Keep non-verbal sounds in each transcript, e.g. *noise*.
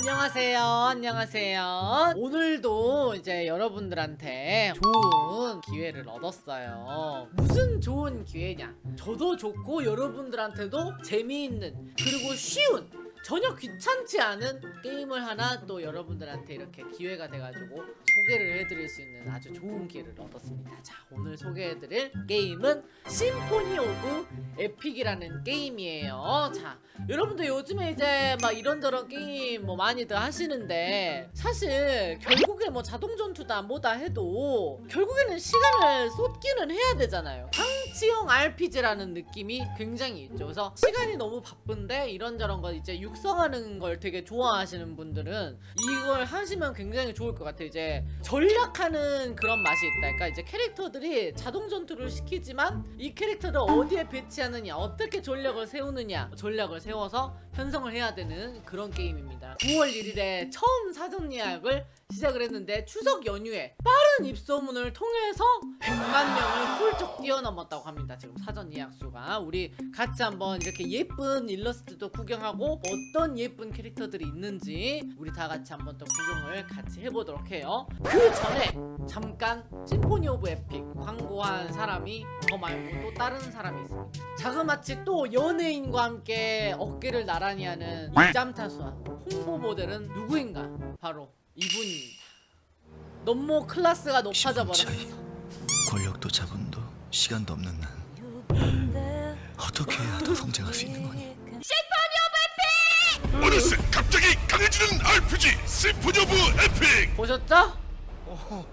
안녕하세요. 안녕하세요. 오늘도 이제 여러분들한테 좋은 기회를 얻었어요. 무슨 좋은 기회냐? 저도 좋고 여러분들한테도 재미있는 그리고 쉬운 전혀 귀찮지 않은 게임을 하나 또 여러분들한테 이렇게 기회가 돼가지고 소개를 해드릴 수 있는 아주 좋은 기회를 얻었습니다. 자, 오늘 소개해드릴 게임은 심포니 오브 에픽이라는 게임이에요. 자, 여러분들 요즘에 이제 막 이런저런 게임 뭐 많이들 하시는데 사실 결국에 뭐 자동 전투다 뭐다 해도 결국에는 시간을 쏟기는 해야 되잖아요. 방치형 RPG라는 느낌이 굉장히 있죠. 그래서 시간이 너무 바쁜데 이런저런 거 이제 육성하는 걸 되게 좋아하시는 분들은 이걸 하시면 굉장히 좋을 것 같아요. 이제 전략하는 그런 맛이 있다. 그러니까 이제 캐릭터들이 자동 전투를 시키지만 이 캐릭터를 어디에 배치하느냐, 어떻게 전략을 세우느냐, 전략을 세워서 편성을 해야 되는 그런 게임입니다. 9월 1일에 처음 사전 예약을 시작을 했는데 추석 연휴에 빠른 입소문을 통해서 100만 명을 훌쩍 뛰어넘었다고 합니다. 지금 사전 예약 수가 우리 같이 한번 이렇게 예쁜 일러스트도 구경하고 어떤 예쁜 캐릭터들이 있는지 우리 다 같이 한번 또 구경을 같이 해보도록 해요. 그 전에 잠깐 심포니 오브 에픽 광고한 사람이 저 말고 또 다른 사람이 있습니다. 자그마치 또 연예인과 함께 어깨를 나란히 하는 이 짬타수와 홍보 모델은 누구인가? 바로 이분입니다. 너무 클래스가 높아져 버렸어. 권력도 자본도 시간도 없는 난 어떻게 해야 더 성장할 수 있는 거니? 어느새 갑자기 강해지는 RPG 심포니 오브 에픽 보셨죠? 어,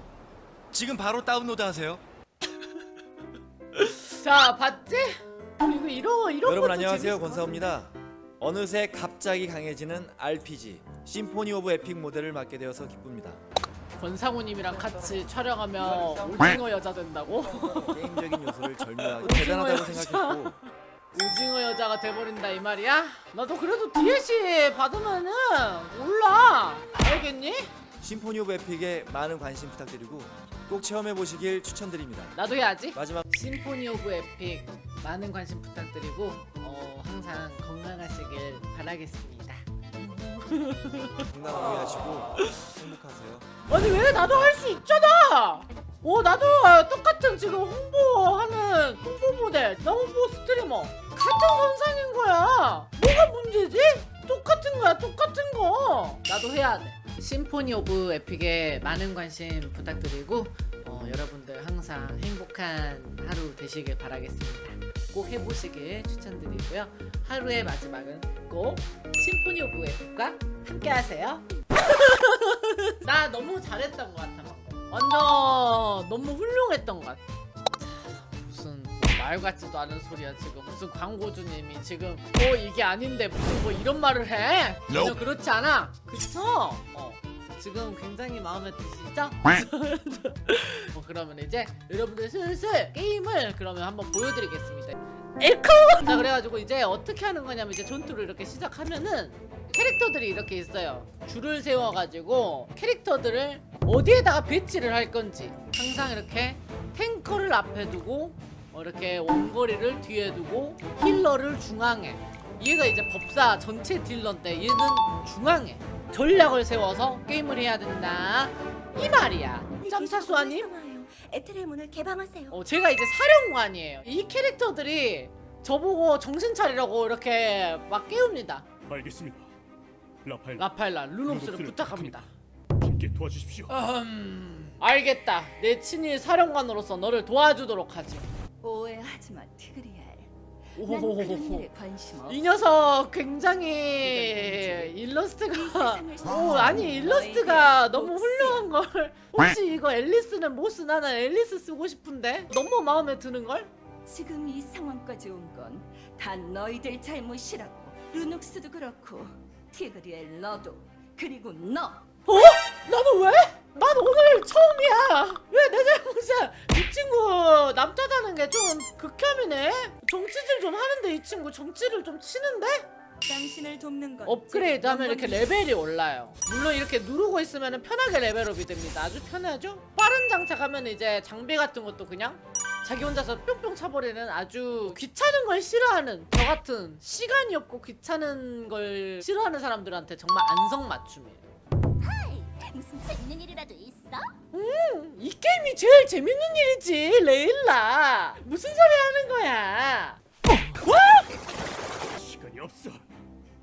지금 바로 다운로드 하세요. *laughs* 자, 봤지? 어, 이거 이런 이런 여러분 것도 안녕하세요 재밌어. 권사입니다. 어느새 갑자기 강해지는 RPG 심포니 오브 에픽 모델을 맡게 되어서 기쁩니다. 권상우님이랑 같이 촬영하면 오징어 여자 된다고? *laughs* 게임적인 요소를 절묘하게 대단하다고 생각했고 오징어 여자가 돼버린다 이 말이야? 나도 그래도 DLC 받으면은 올라 알겠니? 심포니 오브 에픽에 많은 관심 부탁드리고 꼭 체험해 보시길 추천드립니다. 나도 해야지. 마지막 심포니 오브 에픽 많은 관심 부탁드리고 어, 항상 건강하시길 바라겠습니다. 건강하게 하시고 행복하세요. 아니 왜 나도 할 수 있잖아. 어 나도 똑같은 지금 홍보하는 홍보 모델, 나 홍보 스트리머 같은 선상인 거야. 뭐가 문제지? 똑같은 거야, 똑같은 거. 나도 해야 돼. 심포니 오브 에픽에 많은 관심 부탁드리고 어, 여러분들 항상 행복한 하루 되시길 바라겠습니다. 꼭 해보시길 추천드리고요. 하루의 마지막은 꼭 심포니 오브 에픽과 함께하세요. *laughs* 나 너무 잘했던 것 같아. 완전 너무 훌륭했던 것 같아 말 같지도 않은 소리야 지금 무슨 광고주님이 지금 어 이게 아닌데 무슨 뭐 이런 말을 해 전혀 Nope. 그렇지 않아 그쵸? 어 지금 굉장히 마음에 드시죠? 어, *laughs* 그러면 이제 여러분들 슬슬 게임을 그러면 한번 보여드리겠습니다 에코! 자 그래가지고 이제 어떻게 하는 거냐면 이제 전투를 이렇게 시작하면은 캐릭터들이 이렇게 있어요. 줄을 세워가지고 캐릭터들을 어디에다가 배치를 할 건지 항상 이렇게 탱커를 앞에 두고 어, 이렇게 원거리를 뒤에 두고 힐러를 중앙에 얘가 이제 법사 전체 딜러인데 얘는 중앙에 전략을 세워서 게임을 해야 된다 이 말이야 짬차수아님 에테르의 문을 개방하세요. 어, 제가 이제 사령관이에요. 이 캐릭터들이 저보고 정신 차리라고 이렇게 막 깨웁니다. 알겠습니다 라파엘 라파엘라 루놈스를 부탁합니다. 함께 도와주십시오 음, 알겠다. 내 친일 사령관으로서 너를 도와주도록 하지. 오해하지 마, 티그리엘. 난 그런 오호호호호. 일에 관심 없어. 이 녀석 굉장히 이 일러스트가 오 아니 일러스트가 너무. 훌륭한 걸 혹시 이거 앨리스는 못 쓰나? 난 앨리스 쓰고 싶은데 너무 마음에 드는 걸? 지금 이 상황까지 온건다 너희들 잘못이라고. 루눅스도 그렇고 티그리엘 너도 그리고 너. 어? 나는 왜? 난 오늘 처음이야. 왜 내 잘못이야? 이 친구 남자다는 게 좀 극혐이네. 정치질 좀 하는데 이 친구 정치를 좀 치는데? 당신을 돕는 건 업그레이드 하면 제가 이렇게 레벨이 올라요. 물론 이렇게 누르고 있으면 편하게 레벨업이 됩니다. 아주 편하죠? 빠른 장착하면 이제 장비 같은 것도 그냥 자기 혼자서 뿅뿅 차버리는 아주 귀찮은 걸 싫어하는 저 같은 시간이 없고 귀찮은 걸 싫어하는 사람들한테 정말 안성맞춤이에요. 무슨 재밌는 일이라도 있어? 이 게임이 제일 재밌는 일이지 레일라 무슨 소리 하는 거야 시간이 없어.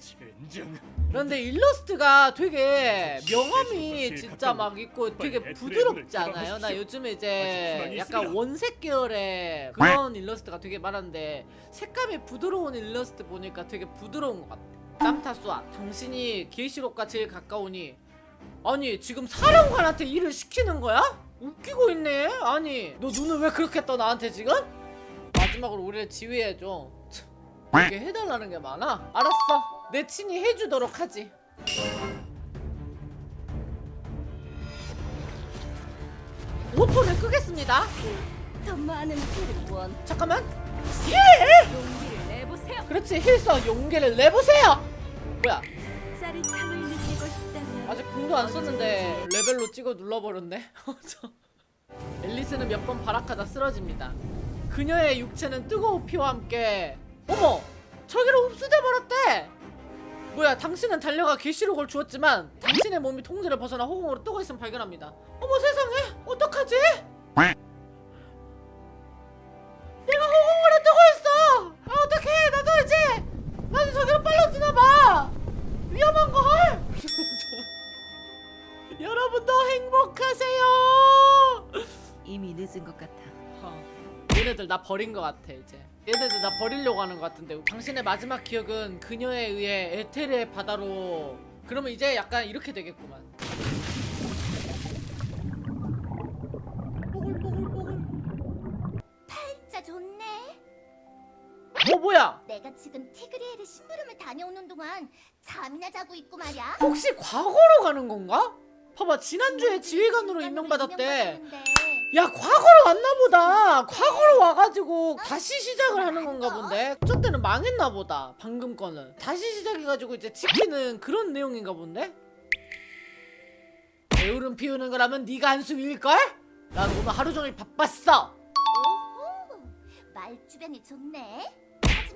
젠장. 그런데 일러스트가 되게 명암이 진짜 막 있고 되게 부드럽지 않아요? 나 요즘에 이제 약간 원색 계열의 그런 일러스트가 되게 많은데 색감이 부드러운 일러스트 보니까 되게 부드러운 것 같아 땀타수아 당신이 게이시록과 제일 가까우니 아니 지금 사령관한테 일을 시키는 거야? 웃기고 있네 아니 너 눈을 왜 그렇게 떠 나한테 지금? 마지막으로 우리를 지휘해줘 참, 이렇게 해달라는 게 많아? 알았어 내 친히 해주도록 하지 오토를 끄겠습니다 더 많은 피를 원. 잠깐만 용기를 내보세요. 그렇지 힐서 용기를 내보세요 뭐야 짜릿함을 아직 궁도 안 썼는데 레벨로 찍어 눌러버렸네. 저- *laughs* 앨리스는 몇 번 발악하다 쓰러집니다. 그녀의 육체는 뜨거운 피와 함께 어머 저기로 흡수돼 버렸대! 뭐야 당신은 달려가 계시록을 주었지만 당신의 몸이 통제를 벗어나 호공으로 뜨고 있음 발견합니다. 어머 세상에 어떡하지? 여러분도 행복하세요 이미 늦은 것 같아. 얘네들 나 버린 것 같아 이제 얘네들 나 버리려고 하는 것 같은데 당신의 마지막 기억은 그녀에 의해 에테르의 바다로 그러면 이제 약간 이렇게 되겠구만 진짜 좋네. 어 뭐야 내가 지금 티그리엘의 심부름을 다녀오는 동안 잠이나 자고 있고 말이야. 혹시 과거로 가는 건가? 봐봐 지난주에 지휘관으로 임명받았대. 야 과거로 왔나 보다. 과거로 와가지고 다시 시작을 하는 건가 본데. 저 때는 망했나 보다 방금 거는. 다시 시작해가지고 이제 지키는 그런 내용인가 본데? 게으름 피우는 거라면 네가 한수 일걸? 난 오늘 하루 종일 바빴어. 오호, 말주변이 좋네.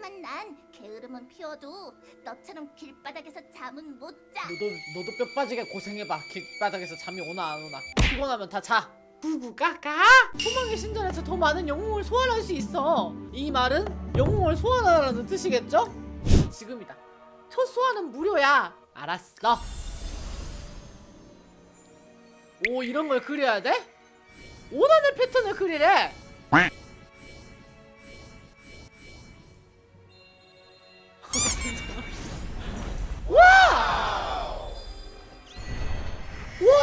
하지만 난 게으름은 피워도 너처럼 길바닥에서 잠은 못 자. 너도 너도 뼈 빠지게 고생해봐. 길바닥에서 잠이 오나 안 오나. 피곤하면 다자. 부부가가? 소망의 신전에서 더 많은 영웅을 소환할 수 있어. 이 말은 영웅을 소환하라는 뜻이겠죠? 지금이다. 첫 소환은 무료야. 알았어. 오 이런 걸 그려야 돼? 원하는 패턴을 그리래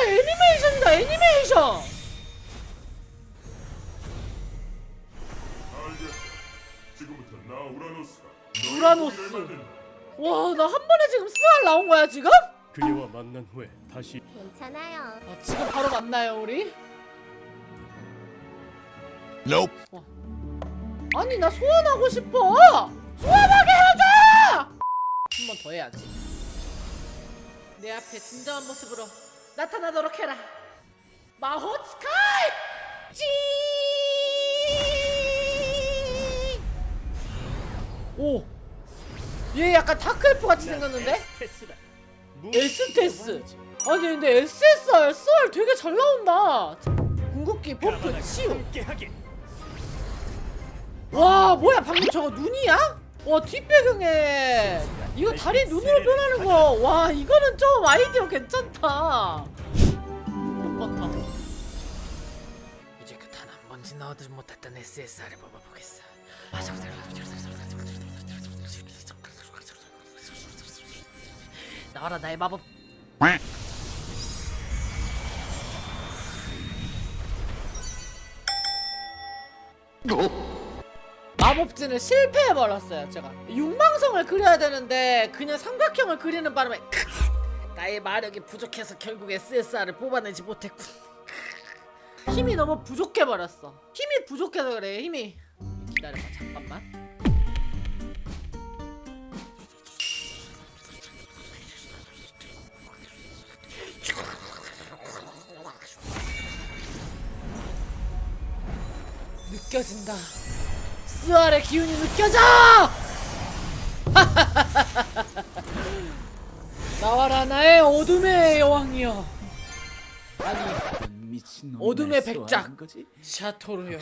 애니메이션이다 애니메이션 알겠어. 지금부터 나 우라노스가 우라노스. 와나 한 번에 지금 스알 나온 거야 지금? 그녀와 만난 후에 다시 괜찮아요. 아, 지금 바로 만나요 우리? Nope. 아니 나 소환하고 싶어 소환하게 해줘 한 번 더 해야지 내 앞에 진정한 모습으로 나타나도록 해라 마호 스카이 찌오얘 약간 다크엘프 같이 생겼는데? 에스테스 아니 근데 SSR SR 되게 잘 나온다 궁극기 버프 치유. 와 뭐야 방금 저거 눈이야? 와 뒷배경에 이거 다리 눈으로 변하는 거 와 이거는 좀 아이디어 괜찮다 이제 그 단 한 번씩 나오지 못했던 SSR을 뽑아보겠어 나와라 나의 마법 마법진을 실패해버렸어요 제가. 육망성을 그려야 되는데 그냥 삼각형을 그리는 바람에 *laughs* 나의 마력이 부족해서 결국 SSR을 뽑아내지 못했군. *laughs* 힘이 너무 부족해버렸어. 힘이 부족해서 그래 힘이. 기다려봐 잠깐만. *laughs* 느껴진다. 스알의 기운이 느껴져! *laughs* 나와라 나의 어둠의 여왕이여. 아니 어둠의 백작 샤토르요.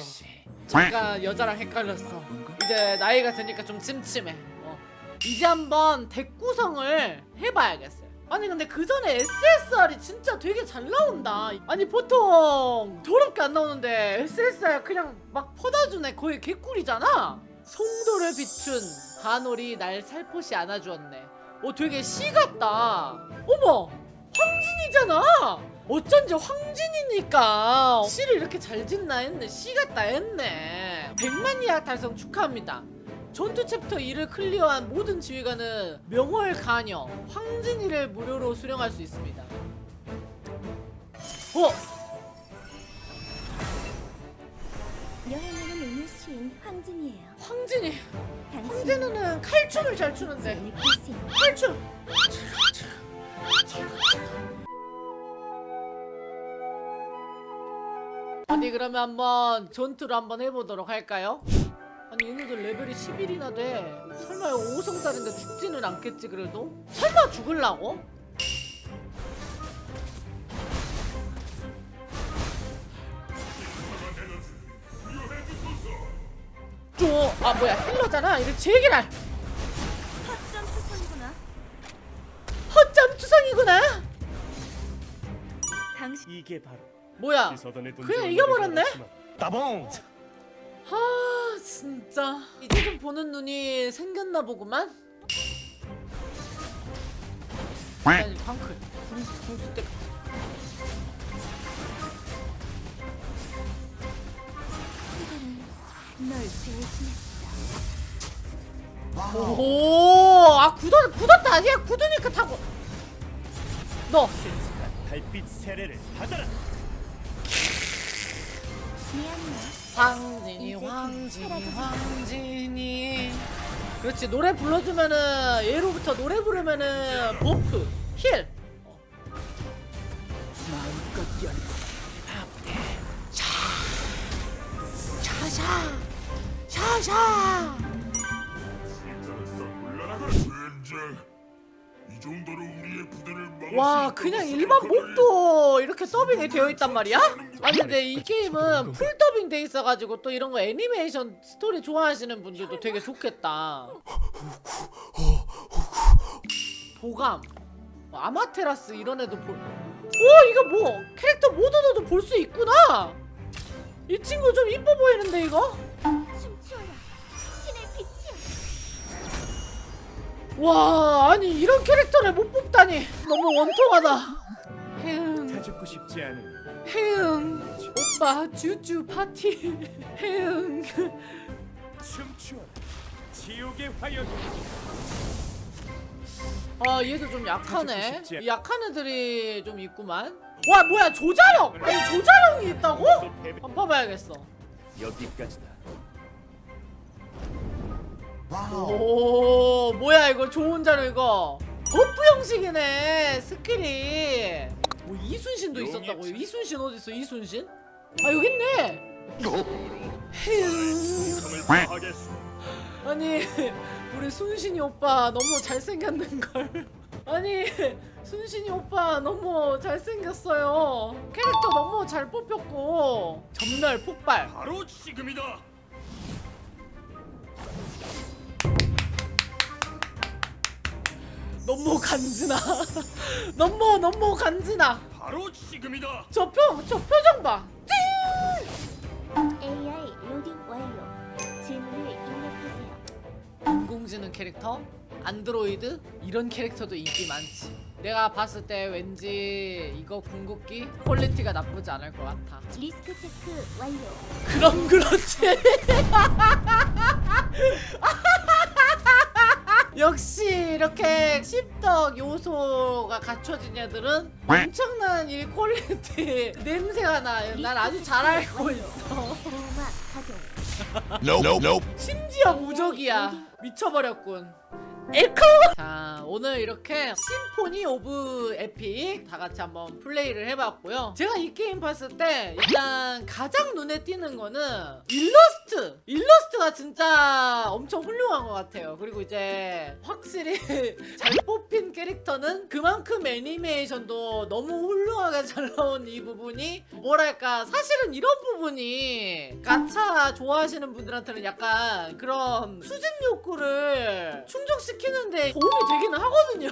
잠깐 여자랑 헷갈렸어. 이제 나이가 드니까 좀 찜찜해. 어. 이제 한번 덱 구성을 해봐야겠어요. 아니 근데 그 전에 SSR이 진짜 되게 잘 나온다. 아니 보통 더럽게 안 나오는데 SSR 그냥 막 퍼다주네. 거의 개꿀이잖아. 송도를 비춘 한올이 날 살포시 안아주었네. 어 되게 시 같다. 어머 황진이잖아. 어쩐지 황진이니까 시를 이렇게 잘 짓나 했네. 시 같다 했네. 100만 이하 달성 축하합니다. 전투 챕터 2를 클리어한 모든 지휘관은 명월 가녀 황진이를 무료로 수령할 수 있습니다. 어? 여행하는 음유시인 황진이에요. 황진이 황진이는 칼춤을 잘 추는데 느낄 수 있는 칼춤 어디 그러면 한번 전투를 한번 해보도록 할까요? 아니 얘네들 레벨이 11이나 돼 설마 5성달인데 죽지는 않겠지 그래도? 설마 죽을라고? 쪼아 뭐야 힐러잖아 이거 제기랄 헛점 투성이구나. 허점 투성이구나 당신 이게 바로 뭐야 그냥 이겨버렸네? 따봉 아 진짜. 이제 좀 보는 눈이 생겼나 보구만. 아니 광클. 궁수 궁수 때. 오아 굳었 굳었다 아니야. 굳으니까 타고. 너. 달빛 세례를 받아라. 황진이 황진이. 황진이 그렇지 노래 불러주면은 예로부터 노래 부르면은 버프 힐 어. 마음껏 샤샤 샤샤 물 정도로 우리의 부대를 막을 와 수 그냥 있다고 일반 생각하니? 목도 이렇게 더빙이 되어 있단 말이야? 아니 근데 이 게임은 풀 더빙 돼 있어가지고 또 이런 거 애니메이션 스토리 좋아하시는 분들도 되게 좋겠다 도감 뭐 아마테라스 이런 애도 볼 오! 이거 뭐 캐릭터 모드로도 볼 수 있구나 이 친구 좀 이뻐 보이는데 이거? 와 아니 이런 캐릭터를 못 뽑다니. 너무 원통하다. 다 죽고 싶지 않은 혜응 오빠 쭈쭈 파티. 혜응 춤추어라 지옥의 화염 아 얘도 좀 약하네. 약한 애들이 좀 있구만. 와 뭐야 조자령 아니 조자령이 있다고? 한번 봐봐야겠어. 여기까지다 오 뭐야 이거? 좋은 자료 이거. 버프 형식이네 스킬이. 뭐 이순신도 있었다고 이순신 어딨어? 이순신? 아 여기 있네. 하겠소 아니 우리 순신이 오빠 너무 잘생겼는걸. 아니 순신이 오빠 너무 잘생겼어요. 캐릭터 너무 잘 뽑혔고. 전멸 폭발. 바로 지금이다 너무 간지나 *laughs* 너무 너무 간지나 바로 지금이다 저 표 저 표정 봐 AI 로딩 완료. 질문을 입력하세요. 인공지능 캐릭터 안드로이드 이런 캐릭터도 인기 많지 내가 봤을 때 왠지 이거 궁극기 퀄리티가 나쁘지 않을 것 같아 리스크 체크 완료. 그럼 그렇지. *laughs* *laughs* 역시 이렇게 씹덕 요소가 갖춰진 애들은 엄청난 이 퀄리티 *laughs* 냄새가 나. 난 아주 잘 알고 있어. Nope, nope, nope. 심지어 무적이야. 미쳐버렸군. 에코! 자 오늘 이렇게 심포니 오브 에픽 다 같이 한번 플레이를 해봤고요. 제가 이 게임 봤을 때 일단 가장 눈에 띄는 거는 일러스트! 일러스트가 진짜 엄청 훌륭한 것 같아요. 그리고 이제 확실히 *laughs* 잘 뽑힌 캐릭터는 그만큼 애니메이션도 너무 훌륭하게 잘 나온 이 부분이 뭐랄까 사실은 이런 부분이 가차 좋아하시는 분들한테는 약간 그런 수집 욕구를 충족시키 는데 도움이 되기는 하거든요.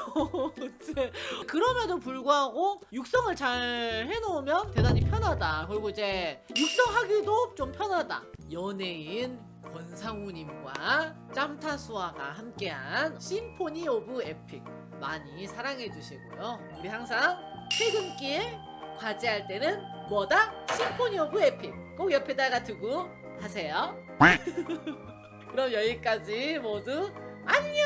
*laughs* 이제 그럼에도 불구하고 육성을 잘 해놓으면 대단히 편하다. 그리고 이제 육성하기도 좀 편하다. 연예인 권상우님과 짬타수아가 함께한 심포니 오브 에픽 많이 사랑해 주시고요. 우리 항상 퇴근길 과제할 때는 뭐다? 심포니 오브 에픽 꼭 옆에다가 두고 하세요. *laughs* 그럼 여기까지 모두 안녕